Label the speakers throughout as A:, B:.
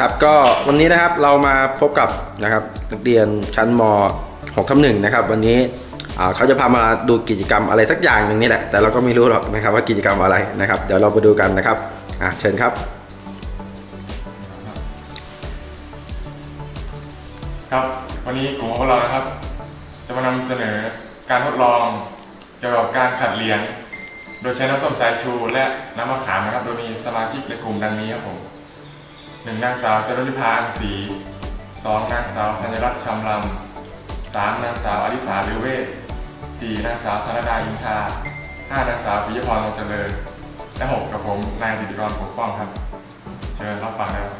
A: ครับก็วันนี้นะครับเรามาพบกับนะครับนักเรียนชั้นม6ทับหนึ่งนะครับ วันนี้เขาจะพามาดูกิจกรรมอะไรสักอย่างหนึ่งนี่แหละแต่เราก็ไม่รู้หรอกนะครับว่ากิจกรรมอะไรนะครับ เดี๋ยวเราไปดูกันนะครับเชิญครับ
B: ครับ วันนี้กลุ่มของเรานะครับ จะมานำเสนอการทดลองเกี่ยวกับการขัดเหรียญโดยใช้น้ำส้มสายชู และน้ำมะขามนะครับ โดยมีสมาชิกในกลุ่มดังนี้ครับผม หนึ่งนางสาวจรุณิภาอังสีสองนางสาวธัญรัตน์ชำลำสามนางสาวอลิสาหรือเวทสี่นางสาวธนดาอินทาห้านางสาวปิยพรทองเจริญ และหกกับผมนายสิทธิกรปกป้องครับ เชิญรับฟังได้ครับ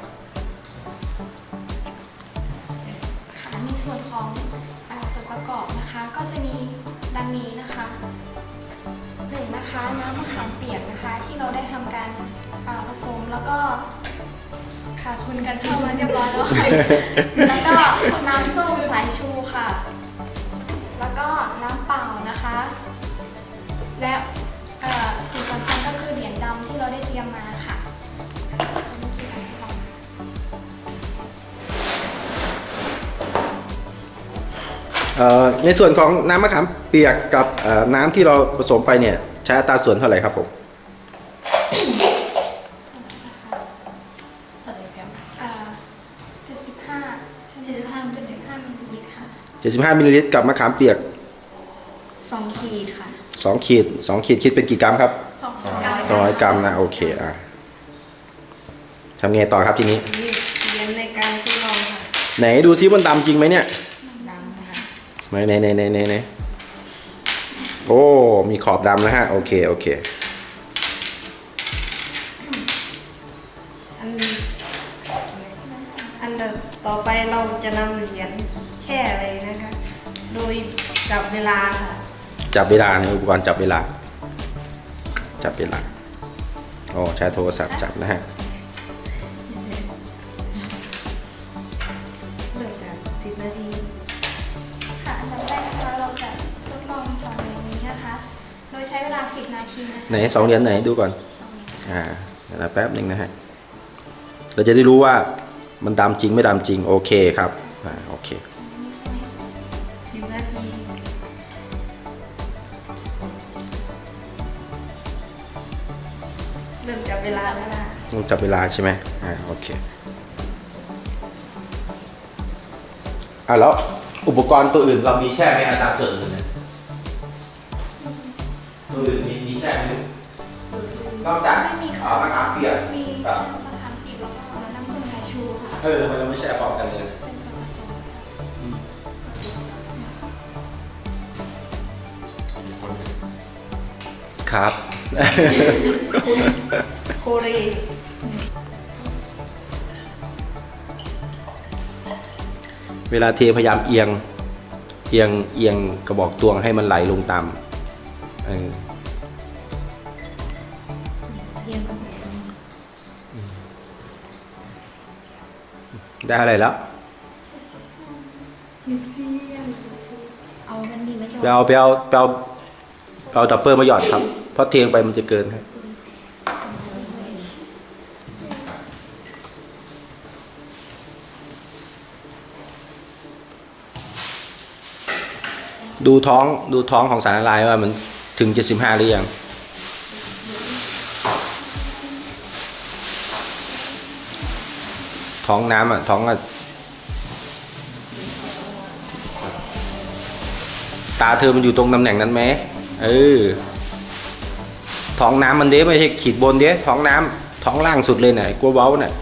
C: ค่ะในส่วนของอส่วนประกอบนะคะก็จะมีดังนี้นะคะหนึ่งนะคะน้ำมะขามเปียกนะคะที่เราได้ทำการผสมแล้วก็ ค่ะคนกันเข้ามาเรียบร้อยแล้วค่ะแล้วก็น้ำส้มสายชูค่ะ แล้วก็น้ำเปล่านะคะ และเอ่อสิ่งสำคัญก็คือเหรียญดำที่เราได้เตรียมมาค่ะจะมีกี่อันให้เรา
A: เอ่อในส่วนของน้ำมะขามเปียกกับเอ่อน้ำที่เราผสมไปเนี่ยใช้อัตราส่วนเท่าไหร่ครับผม 75มิลลิลิตรกับมะขามเปียก
C: สองขีดค่ะ
A: 2 ขีด 2 ขีดคิดเป็นกี่กรัมครับ
C: สอง
B: สอง
A: ร้อยกรัมนะโอเคอะทำไงต่อครับทีนี้
D: นี่เรียนในการทดลองค่ะ
A: ไหนดูซิมันดำจริงไหมเนี่ย
D: ดำค่ะ
A: ไหนไหนไหนไหนไหนไหนโอ้ มีขอบดำนะฮะ โอเค โอเค
D: อันอันต่อไปเราจะนำเหรียญ แช่เลยนะคะ โดยจับเวลาค่ะ
A: จับเวลาในอุปกรณ์จับเวลา จับเวลาโอ้ใช้โทรศัพท์จับนะฮะ
D: เริ่มจากสิบนาที
C: ค่ะอันดับแรกนะคะเราจะทดลองสองเหรียญนี้นะคะ โดยใช้เวลาสิบนาทีนะคะ
A: ไหนสองเหรียญไหนดูก่อน
C: สองเหรียญ
A: อ่าเดี๋ยวนะแป๊บหนึ่งนะฮะเราจะได้รู้ว่ามันดำจริงไม่ดำจริงโอเคครับอ่าโอเค
D: ริ่มจับเวลา
C: จับเว
D: แล้ว
C: ลา
A: ต้องจับเวลาใช่ไหมอ่าโอเคอ่าแล้วอุปกรณ์ตัวอื่นเรามีแช่ไหมอัตราส่วนอื่นเนี่ยตัวอื่นมีมีแช่ไหมนอกจาก
C: ไม่มี
A: อ๋อมะขามเปียก
C: มี
A: กับ
C: มะขามเปียกแล้วก็น้ำส้มสายชูค่ะ
A: เออทำไมเราไม่แช่พร้อมกันเลย
C: เป็นส่วนผสม
B: มีคนหนึ่ง
A: ครับ
D: โคเร
A: เวลาเทพยายามเอียง เอียงเอียงกระบอกตวงให้มันไหลลงตามเออ
C: เรียงกัน
A: ได้อะไรแล้ว
C: จีซีจีซีเอามันดีไหม
A: ไปเอาไปเอาไปเอาไปเอาดับเบิลมาหยอดครับ เพราะเทียงไปมันจะเกินครับดูท้องดูท้องของสารละลายว่ามันถึง75หรือยังท้องน้ำอะท้องอะตาเธอมันอยู่ตรงตำแหน่งนั้นไหมเออ ท้องน้ำมันเด้ไม่ใช่ขีดบนเด้ท้องน้ำท้องล่างสุดเลยน่ะไอ้กลัวเว้าน่ะ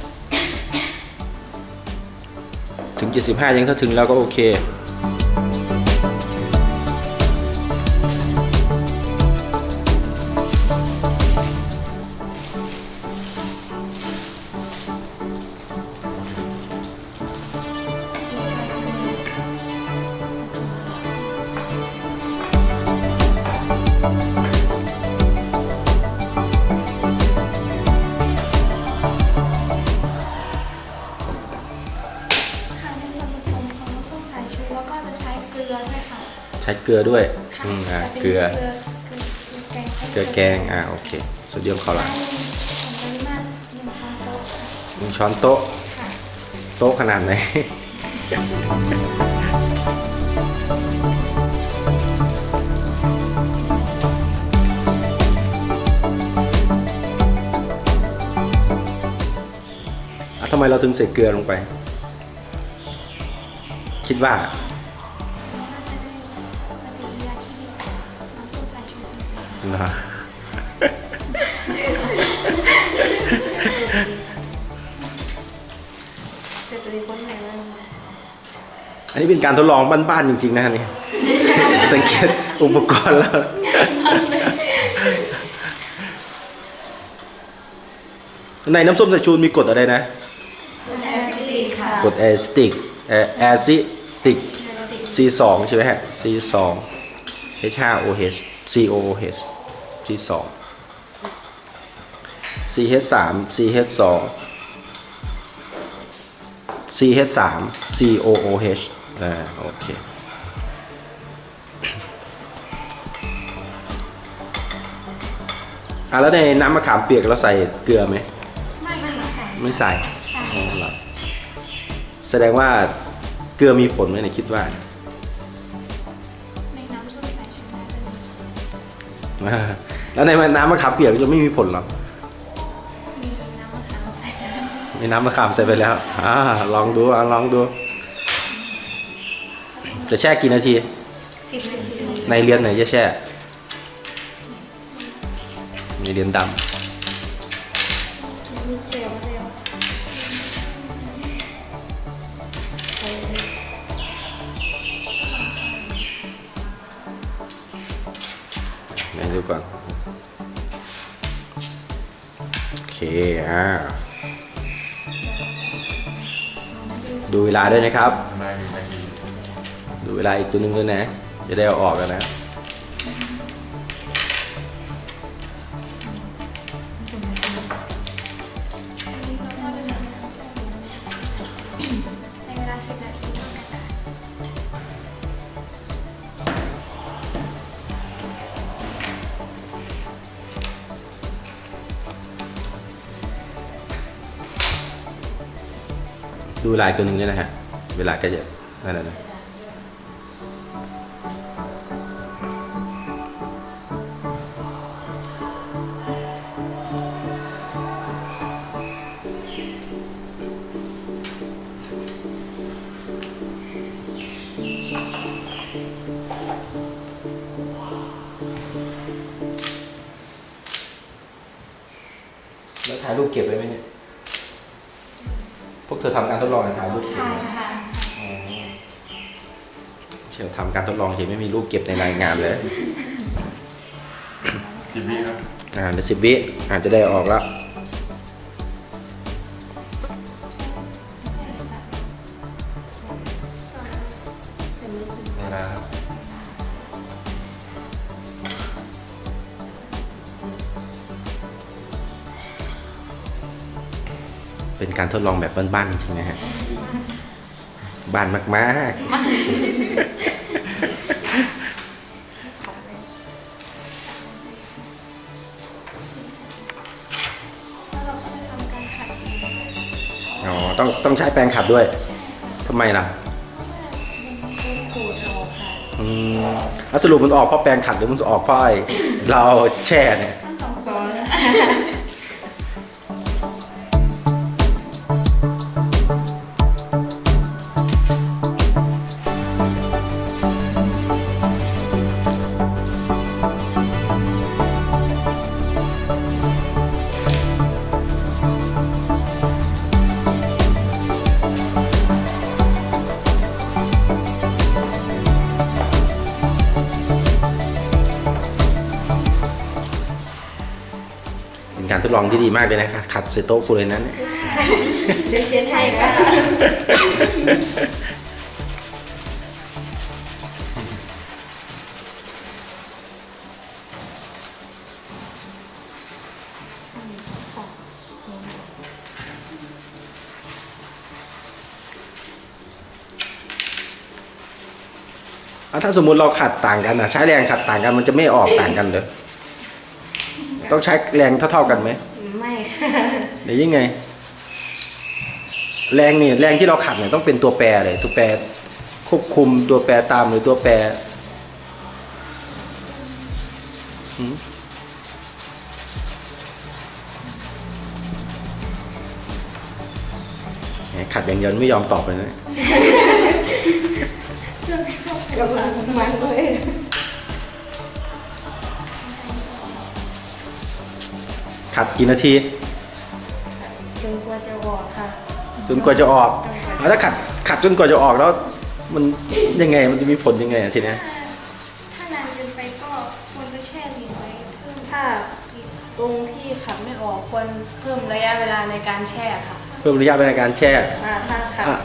A: ถึง 75 ยังถ้าถึงแล้วก็โอเค
C: ช้เกลือด้วยค่ะ
A: อืมอ่า
C: จะป็น
A: เกลือ
C: เกลือเกลือแกง
A: เกลือแกง อ่าโอเคโซเดียมคลอไรด์
C: ได้ผงปริมาตรหนึ่งช้อนโต๊ะค่ะ
A: หนึ่งช้อนโต๊ะ
C: ค่ะ
A: โต๊ะขนาดไหน อะทำไมเราถึงใส่เกลือลงไป คิดว่า
C: นะ
D: จะตัวนี้คนไหนบ้าง
A: อันนี้เป็นการทดลองบ้านๆจริง ๆ นะฮะนี่ สังเกตอุปกรณ์แล้ว ในน้ำส้มสายชูมีกรดอะไรนะ
D: แอซิลีค่ะ
A: กรดแอซิติกแอซิติก C2 ใช่ไหมฮะ C2 H5OH COOH C2 CH3 CH2 CH3 COOH อ่าโอเคอะแล้วในน้ำมะขามเปียกเราใส่เกลือไหม
C: ไม่ค่ะใส่
A: ไม่ใส่
C: ใช่
A: อ๋อเหรอแสดงว่าเกลือมีผลไหมเนี่ยคิดว่า
C: ใน
A: แล้วในน้ำมะขามเปียกจะไม่มีผลหรอก
C: มีน้ำมะขามใส่ด้วย
A: ในน้ำมะขามใส่ไปแล้วอ่าลองดูอะลองดู จะแช่กี่นาที
D: สิบนาที
A: ในเรียนไหนจะแช่ในเรียนด
D: มี
A: ดูก่อน โอเค อ่า ดูเวลาด้วยนะครับ
B: ประมาณหนึ่งนาที
A: ดูเวลาอีกตัวหนึงด้วยนะ จะได้เอาออกกันนะ ดูลายตัวหนึ่งเนี่ยนะฮะ เวลาก็จะนั่นนะ รูปเก็บในรายงานเลย
B: สิบวิครับ
A: อ่าเดี๋ยวสิบวิอาจจะได้ออกแล้ว
B: เวลาครับ
A: เป็นการทดลองแบบบ้านๆจริงๆนะฮะบ้านมากๆ ต้องต้องใช้แปรงขัดด้วยทำไมล่ะ
C: เช็ดขูดออกค่ะ
A: อืมแล้วสรุปมันออกเพราะแปรงขัดหรือมันออกเพราะไอ้เราแช่เนี่ย
C: ทั้งสอง
D: ซ้อน
A: เป็น ทดลองที่ดีมากเลยนะครับขัดเซโต๊ะคุณเลยนั้นเนี่ย
D: เดี๋ยวเช็ดให้ค่ะ
A: อะถ้าสมมุติเราขัดต่างกันนะใช้แรงขัดต่างกันมันจะไม่ออกต่างกันเลย ต้องใช้แรงเท่าๆกันไหม
D: ไม่ค่ะ
A: หรือยังไง แรงนี่แรงที่เราขัดเนี่ยต้องเป็นตัวแปรเลย ตัวแปรควบคุมตัวแปรตามหรือตัวแปรหืมแหมขัดอย่างเดียวไม่ยอมตอบเลยนะ
D: กำลังมันเลย
A: ขัดกี่นาที
D: จนกว่าจะอ
A: อกเอาถ้าขัดขัดจนกว่าจะออกแล้ว มันยังไงมันจะมีผลยังไงอะทีเนี้ย
C: ถ้านานเกินไปก็ควรจะแช่เหรียญไว้เพิ่ม
D: ถ้าตรงที่ขัดไม่ออกควรเพิ่มระยะเวลาในการแช่ค่ะ
A: เพิ่มระยะเวลาการแช่
D: อ่าถ้าขัด
A: อะ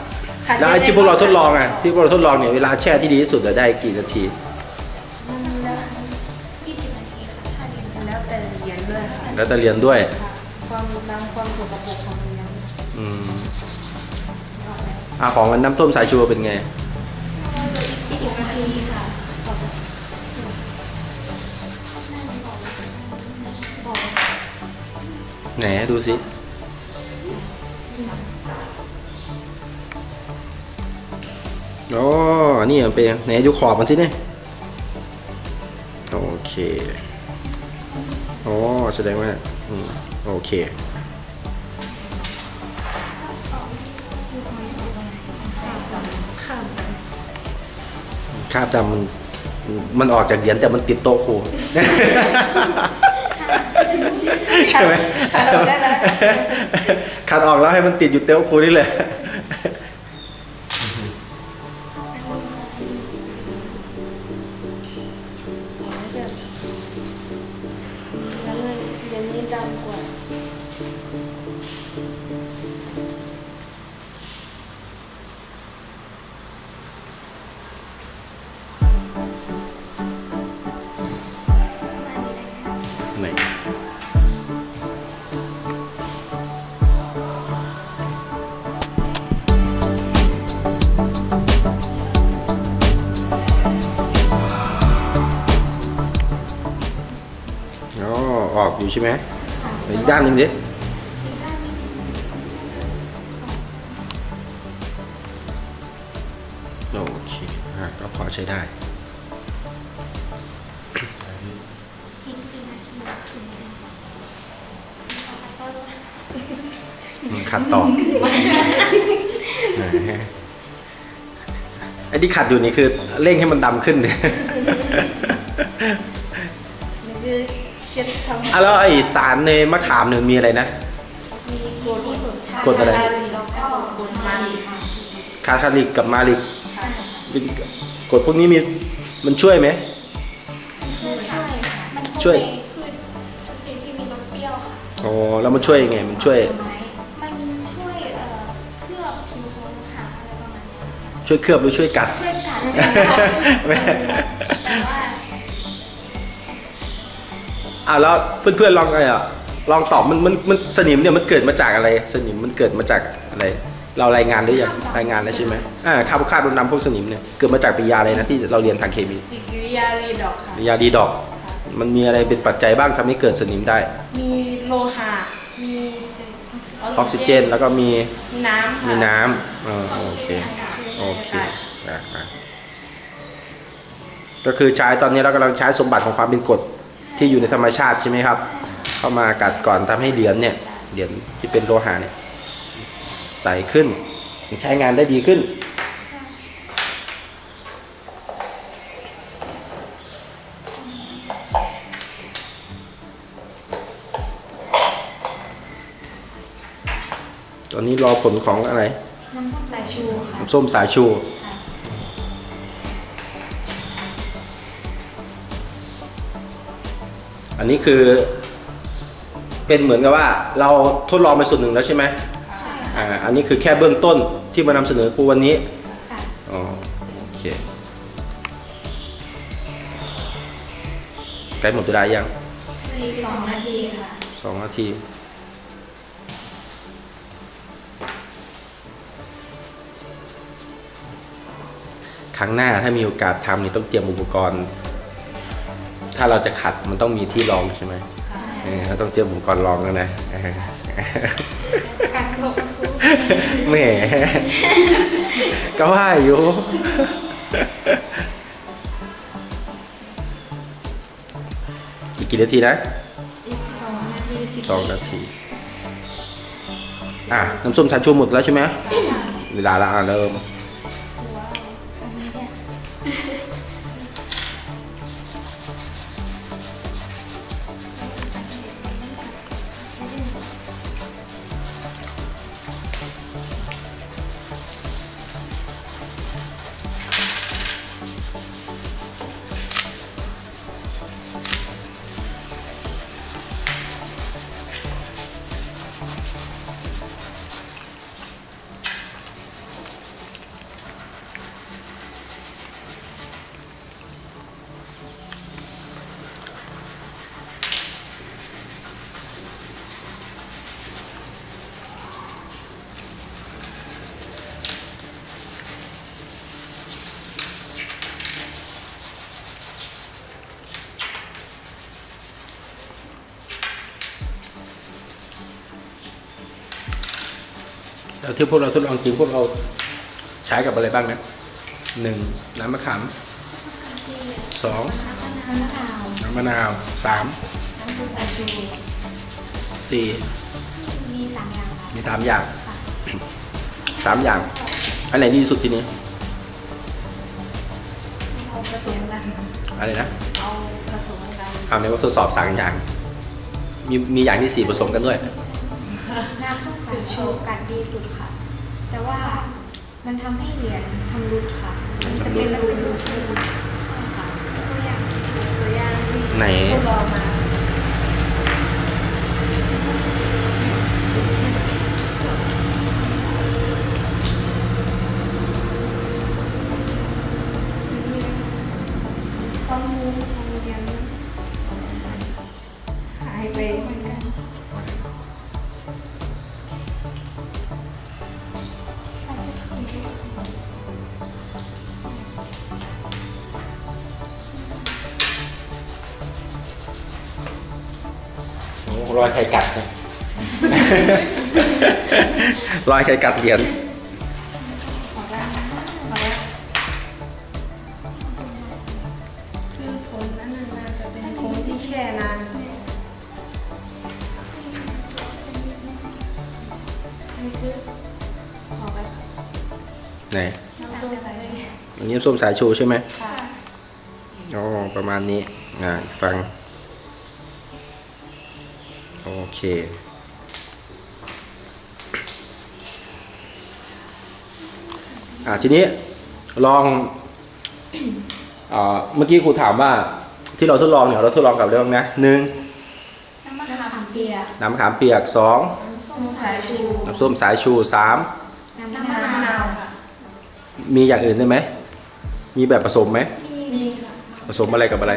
D: ขัด
A: แล้วไอ้ที่พวกเราทดลองอะที่พวกเราทดลองเนี่ยเวลาแช่ที่ดีที่สุดอะได้กี่นาที
D: มันแล้ว
C: 20นาทีค่ะถ้าเหรียญ
D: แล้วแต่เหรียญด้วยค่ะ
A: แล้วแต่เรียนด้วย
D: ค่ะความน้ำความสกปรกของเหรียญ
A: อืมอะของน้ำต้มสายชูเป็นไง
C: อีกนาทีค่ะ
A: ไหนดูสิโอ้นี่มันเป็นไหนดูขอบมันสิเนี่ย โอเคโอ้แสดงว่า อืม โอเค
D: ค
A: ราบดำมันมันออกจากเหรียญแต่มันติดโต๊ะครูใช่ไหม
D: ขัดออกได้แล้ว
A: ขัดออกแล้วให้มันติดอยู่เต้าครูนี่เลย ออกอยู่ใช่ไหมเดี๋ยวอีกด้านหนึ่งดิ
C: อีกด้านหนึง
A: โอเคอะก็พอใช้ได้
C: อีก4นาทีถึงแล้วก็
A: อืมขัดต่อไอ้ที่ขัดอยู่นี่คือเร่งให้มันดำขึ้น
D: นี่คือ
A: อะแล้วไอ้สารในมะขามเนี่ยมีอะไรนะ
D: มีกรด
A: กรดอะไร
D: แล้วก็กรดมัน
A: คาทาลิกกับมาลิก
D: ค่ะ
A: เป็นกรดพวกนี้มีมันช่วยไหม
C: ช่วยค่ะมัน
A: ช่วย
C: ในพืชทุกชนิดที่มีรสเปรี้ยวค่ะ
A: อ๋อแล้วมันช่วยยังไงมันช่วย
C: มันช่วยเอ่อเคลือบผิวของหางอะไรประมาณนี้ค่ะ
A: ช่วยเคลือบหรือช่วยกัด
C: ช่วยกัดช่วยกัดช่วย
A: ไม่
C: กัดแต่ว่า
A: อะแล้วเพื่อนๆลองไงอะลองตอบมันมันมันสนิมเนี่ยมันเกิดมาจากอะไร สนิมมันเกิดมาจากอะไร เรารายงานหรือยังรายงานแล้วใช่ไหมอ่าคาร์บอนคาร์บอนนำพวกสนิมเนี่ยเกิดมาจากปฏิกิริยาอะไรนะที่เราเรียนทางเคมี
D: ปฏิกิริยารีดอกค่ะ
A: ปฏิกิริยาดีดอก มันมีอะไรเป็นปัจจัยบ้างทำให้เกิดสนิมได้
D: มีโลหะ มี
A: ออกซิเจนแล้วก็มี
D: มีน้ำค่ะ
A: มีน้ำอ่า
C: ความ
A: โอ
C: ชื้
A: เค
C: นในอากาศ
A: โอเคอะอะก็คือใช้ตอนนี้เรากำลังใช้สมบัติของความเป็นกรด ที่อยู่ในธรรมชาติใช่ไหมครับ เข้ามากัดก่อนทำให้เหรียญเนี่ยเหรียญที่เป็นโลหะเนี่ยใสขึ้นใช้งานได้ดีขึ้น ตอนนี้รอผลของอะไร
C: น้ำส้มสายชูค่ะ
A: น้ำส้มสายชู อันนี้คือ เป็นเหมือนกับว่า เราทดลองไปส่วนหนึ่งแล้วใช่ไหม
C: ใช่ค่ะ
A: อ่าอันนี้คือแค่เบื้องต้นที่มานำเสนอครูวันนี้
C: ค่ะ
A: อ๋อโอเคใกล้หมดเวลายัง
C: อีกสองนาทีค่ะ
A: สองนาที ครั้งหน้าถ้ามีโอกาสทำนี่ต้องเตรียมอุปกรณ์ถ้าเราจะขัดมันต้องมีที่รองใช่ไหมเออเราต้องเตรียมอุปกรณ์รองแล้วนะ
C: การครบทุก
A: แหมก็ว่าอยู่อีกกี่นาทีนะ
C: อีกสองนาทีสิบ
A: สองนาที อะ น้ำส้มสายชูหมดแล้วใช่ไหมเวลาละอะเริ่ม แล้วที่พวกเราทดลองกินพวกเราใช้กับอะไรบ้างนะหนึ่งน้ำมะขามสอง
C: น้ำมะนาว
A: น้ำมะนาวสาม
C: น้ำซุปสายชู
A: สี่
C: มีสามอย่างค่ะ
A: มีสามอย่างสามอย่าง อันไหนดีที่สุดทีนี้
D: เอาผสมกัน
A: อะไรนะ
D: เอาผสมกัน
A: เอาในว่าทดสอบสามอย่าง มีมีอย่างที่สี่ผสมกันด้วย
C: น้ำซุปสายชูกัดดีสุดค่ะ แต่ว่ามันทำให้เหรียญชำรุดค่ะ มันจะเป็นรูรูรูค่ะตัวอย่าง
D: ตัวอย่างที่
A: ไหน
D: ทดลองมาความรู้ของเรียนหายไป
A: รอยไข่กัดเนี่ยรอยไข่กัดเหรียญ
D: ขอได้ขอได้คือผลนั้นน่าจะเป็นผลที่แช่นานอันนี้คือขอไป
A: ไหน
D: น้ำส้มไปเลย
A: อันนี้ส้มสายชูใช่ไหม
D: ค่ะ
A: อ๋อประมาณนี้อ่าอีกฟัง โอเค อ่าทีนี้ลองอ่าเมื่อกี้ครูถามว่า ที่เราทดลองเนี่ยเราทดลองกับเรื่องนะหนึ่ง
C: น้ำมะขามเปียก
A: น้ำมะขามเปียกสอง
C: น้ำส้มสายชู
A: น้ำส้มสายชูสาม
C: น้ำ
D: น้ำ
C: มะ
D: มะ
C: นานา
D: ววค่ะ
A: มีอย่างอื่นได้ไหม มีแบบผสมไหม
C: มีมีค่ะ
A: ผสมอะไรกับอะไร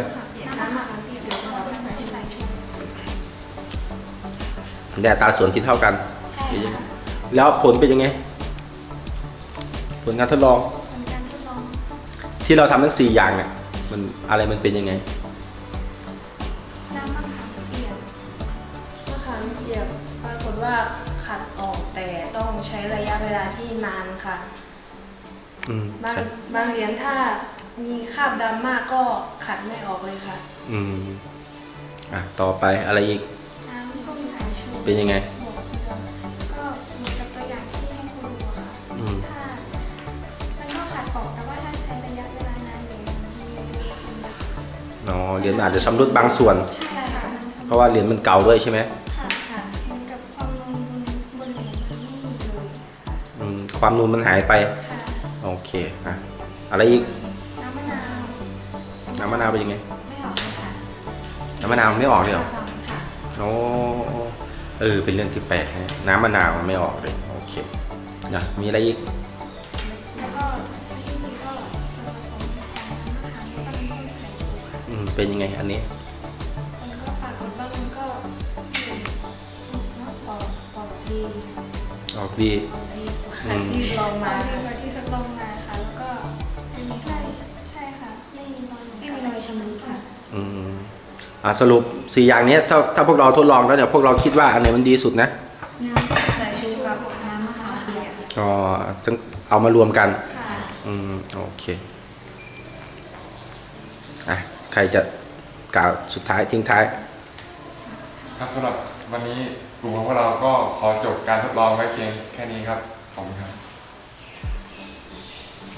C: แต่
A: อัตราส่วนที่เท่ากัน
C: ใช่ค่ะ
A: แล้วผลเป็นยังไง ผลการทดลอง
C: ผลการทดลอง
A: ที่เราทำทั้งสี่อย่างเนี่ยมันอะไรมันเป็นยังไง
C: น้ำมะขามเปียก
D: มะขามเปียกปรากฏว่าขัดออกแต่ต้องใช้ระยะเวลาที่นานค่ะ
A: อืม
D: บาง
A: ใช่
D: บางเหรียญถ้ามีคราบดำมากก็ขัดไม่ออกเลยค่ะ
A: อืมอะต่อไปอะไรอีก
C: น้ำส้มสายชู
A: เป็นยังไง
C: บวกเกลือก็เหมือนกับตัวอย่างที่ให้ครูดูอะค่ะ
A: อืม
C: ถ้ามันก็ขัดออกแต่ว่าถ้าใช้ระยะเวลานานเนี่ยมันมีรูขุ่น
A: อ๋อเหรียญมันอาจจะชำรุดบางส่วน
C: ใช่ค่ะมันจะ
A: เพราะว่าเหรียญมันเก่าด้วยใช่ไหม
C: ค่ะค่ะเหมือนกับความนุ่มบนเหรียญมันไม่มีเลยค่ะ
A: อืมความนูนมันหายไป
C: ค่ะ
A: โอเคอะอะไรอีก
C: น้ำมะนาว
A: น้ำมะนาวเป็นยังไง
C: ไม่ออกเลยค่ะ
A: น้ำมะนาวไม่ออกเลยเหรอ
C: ค่ะ
A: โอ้ เออ เป็นเรื่องที่แปลกนะน้ำมะนาวมันไม่ออกเลย โอเคนะมีอะไรอีก
C: แล้วก็ที่สี่ก็ส่วนผสมของน้ำมะขามแล้วก็น้ำส้มสายชูค่ะ
A: อืม เป็นยังไงอันนี้
C: มันก็ปรากฏว่ามันก็ออกออกดี
A: ออกดี
C: ออกดีกว่า
A: อืม
D: ที่ลอง
C: อ
D: มา
C: อกดีกว่าที่ทดลองมาค่ะ แล้วก็จะมีรอยใช่ค่ะ ไม่มีรอยไม่มีรอยชำรุดค่ะ
A: อืมอ่า สรุปสี่อย่างเนี้ยถ้าถ้าพวกเราทดลองแล้วเนี่ยพวกเราคิดว่าอันไหนมันดีสุดนะ
C: น้ำส้มสายชูกับน้ำมะขามเปียก
A: อ๋อต้องเอามารวมกัน
C: ค่ะ
A: อืมโอเคอะใครจะกล่าวสุดท้ายทิ้งท้าย
B: ครับสำหรับวันนี้กลุ่มของพวกเราก็ขอจบการทดลองไว้เพียงแค่นี้ครับขอบคุณครับ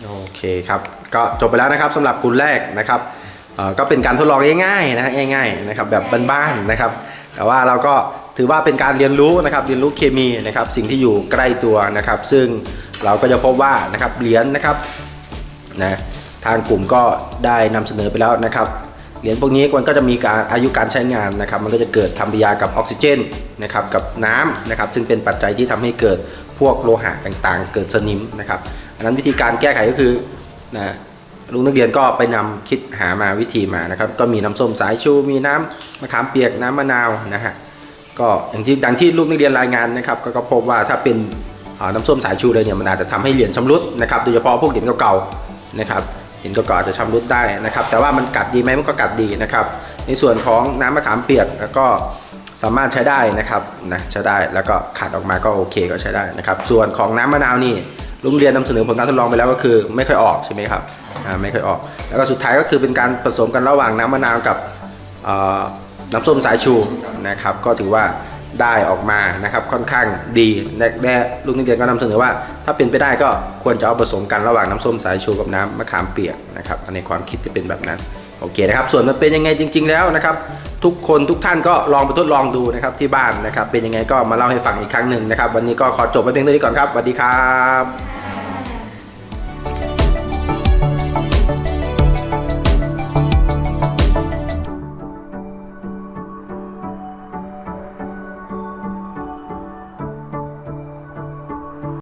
A: โอเคครับ ก็จบไปแล้วนะครับสำหรับกลุ่มแรกนะครับเอ่อ ก็เป็นการทดลองง่ายๆนะง่าย ๆนะครับ แบบบ้านๆนะครับ แต่ว่าเราก็ถือว่าเป็นการเรียนรู้นะครับเรียนรู้เคมีนะครับ สิ่งที่อยู่ใกล้ตัวนะครับ ซึ่งเราก็จะพบว่านะครับเหรียญนะครับนะทางกลุ่มก็ได้นำเสนอไปแล้วนะครับเหรียญพวกนี้มันก็จะมีการอายุการใช้งานนะครับ มันก็จะเกิดทำปฏิกิริยากับออกซิเจนนะครับกับน้ำนะครับ ซึ่งเป็นปัจจัยที่ทำให้เกิดพวกโลหะต่างๆ เกิดสนิมนะครับอันนั้นวิธีการแก้ไขก็คือนะ ลูกนักเรียนก็ไปนำคิดหามาวิธีมานะครับ ก็มีน้ำส้มสายชู มีน้ำมะขามเปียกน้ำมะนาวนะฮะก็อย่างที่ดังที่ลูกนักเรียนรายงานนะครับก็ก็พบว่าถ้าเป็นน้ำส้มสายชูเลยเนี่ยมันอาจจะทำให้เหรียญชำรุดนะครับโดยเฉพาะพวกเหรียญเก่าๆนะครับเห็นก็ก่อนจะชำรุดได้นะครับ แต่ว่ามันกัดดีไหมมันก็กัดดีนะครับ ในส่วนของน้ำมะขามเปียกก็สามารถใช้ได้นะครับนะใช้ได้แล้วก็ขัดออกมาก็โอเคก็ใช้ได้นะครับ ส่วนของน้ำมะนาวนี่ โรงเรียนนำเสนอผลการทดลองไปแล้วก็คือไม่ค่อยออกใช่ไหมครับอ่าไม่ค่อยออก แล้วก็สุดท้ายก็คือเป็นการผสมกันระหว่างน้ำมะนาวกับน้ำส้มสายชูนะครับ ก็ถือว่าได้ออกมานะครับค่อนข้างดีและลูกนักเรียนก็นำเสนอว่า ถ้าเป็นไปได้ก็ควรจะเอาผสมกันระหว่างน้ำส้มสายชูกับน้ำมะขามเปียกนะครับในความคิดจะเป็นแบบนั้นโอเคนะครับ ส่วนมันเป็นยังไงจริง ๆ แล้วนะครับ ทุกคนทุกท่านก็ลองไปทดลองดูนะครับที่บ้านนะครับ เป็นยังไงก็มาเล่าให้ฟังอีกครั้งหนึ่งนะครับ วันนี้ก็ขอจบไปเพียงเท่านี้ก่อนครับสวัสดีครับ